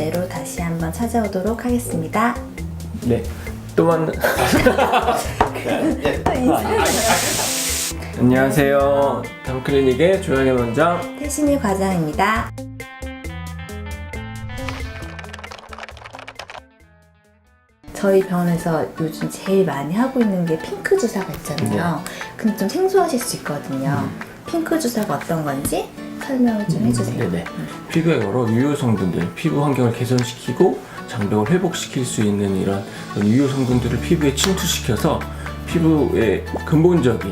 주제로 다시 한번 찾아오도록 하겠습니다. 네. 또 만나. 또 안녕하세요. 담클리닉의 조영현 원장. 태신이 과장입니다. 저희 병원에서 요즘 제일 많이 하고 있는 게 핑크 주사가 있잖아요. 근데 좀 생소하실 수 있거든요. 핑크 주사가 어떤 건지 설명을 좀 해주세요. 네네. 피부의 여러 유효 성분들, 피부 환경을 개선시키고 장벽을 회복시킬 수 있는 이런 유효 성분들을 피부에 침투시켜서 피부의 근본적인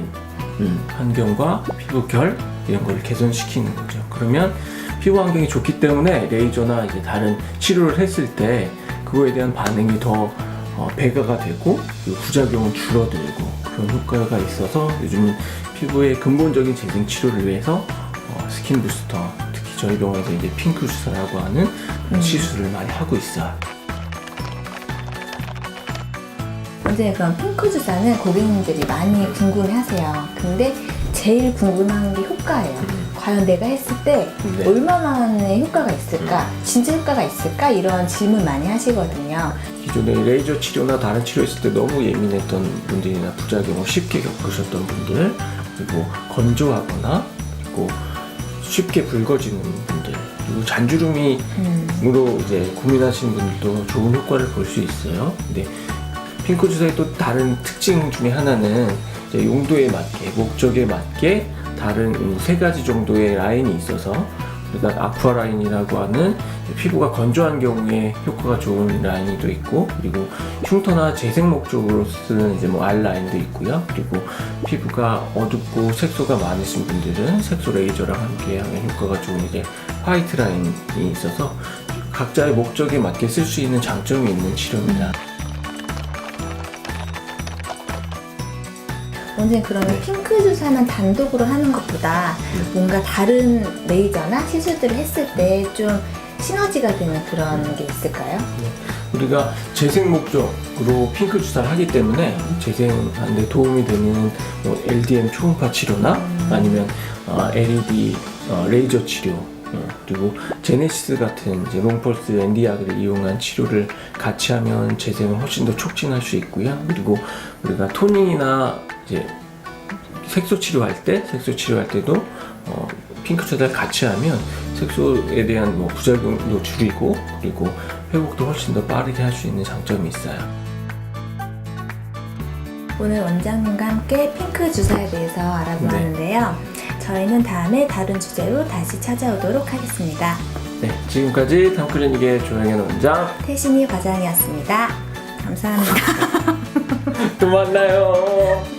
음, 환경과 피부 결 이런 걸 개선시키는 거죠. 그러면 피부 환경이 좋기 때문에 레이저나 이제 다른 치료를 했을 때 그거에 대한 반응이 더 어, 배가가 되고 그리고 부작용은 줄어들고 그런 효과가 있어서 요즘 피부의 근본적인 재생 치료를 위해서 어, 스킨 부스터 특히 저희 병원에서 이제 핑크 주사라고 하는 그런 시술을 많이 하고 있어요. 원장님 그럼 핑크 주사는 고객님들이 많이 궁금해하세요. 근데 제일 궁금한 게 효과예요. 과연 내가 했을 때 네. 얼마만의 효과가 있을까? 진짜 효과가 있을까? 이런 질문 많이 하시거든요. 기존에 레이저 치료나 다른 치료 했을 때 너무 예민했던 분들이나 부작용을 쉽게 겪으셨던 분들 그리고 건조하거나 그리고 쉽게 붉어지는 분들 그리고 잔주름이 음. 으로 이제 고민하시는 분들도 좋은 효과를 볼 수 있어요. 근데 핑크 주사의 또 다른 특징 중에 하나는 이제 용도에 맞게 목적에 맞게 다른 음, 세 가지 정도의 라인이 있어서 우리가 아쿠아 라인이라고 하는 피부가 건조한 경우에 효과가 좋은 라인이 또 있고 그리고 흉터나 재생 목적으로 쓰는 이제 뭐 R 라인도 있고요. 그리고 피부가 어둡고 색소가 많으신 분들은 색소 레이저랑 함께 하면 효과가 좋은 이제 화이트 라인이 있어서 각자의 목적에 맞게 쓸 수 있는 장점이 있는 치료입니다. 원장님 그러면 네. 핑크 주사는 단독으로 하는 것보다 뭔가 다른 레이저나 시술들을 했을 때 좀 시너지가 되는 그런 게 있을까요? 우리가 재생 목적으로 핑크 주사를 하기 때문에 재생하는데 도움이 되는 뭐 LDM 초음파 치료나 아니면 어, LED 어, 레이저 치료 어, 그리고 제네시스 같은 이제 롱펄스 엔디약을 이용한 치료를 같이 하면 재생을 훨씬 더 촉진할 수 있고요. 그리고 우리가 토닝이나 이제 색소 치료할 때, 색소 치료할 때도 어, 핑크 주사를 같이 하면 색소에 대한 뭐 부작용도 줄이고 그리고 회복도 훨씬 더 빠르게 할 수 있는 장점이 있어요. 오늘 원장님과 함께 핑크 주사에 대해서 알아보았는데요. 저희는 다음에 다른 주제로 다시 찾아오도록 하겠습니다. 네, 지금까지 담클리닉의 조영현 원장 태신이 과장이었습니다. 감사합니다. 또 만나요.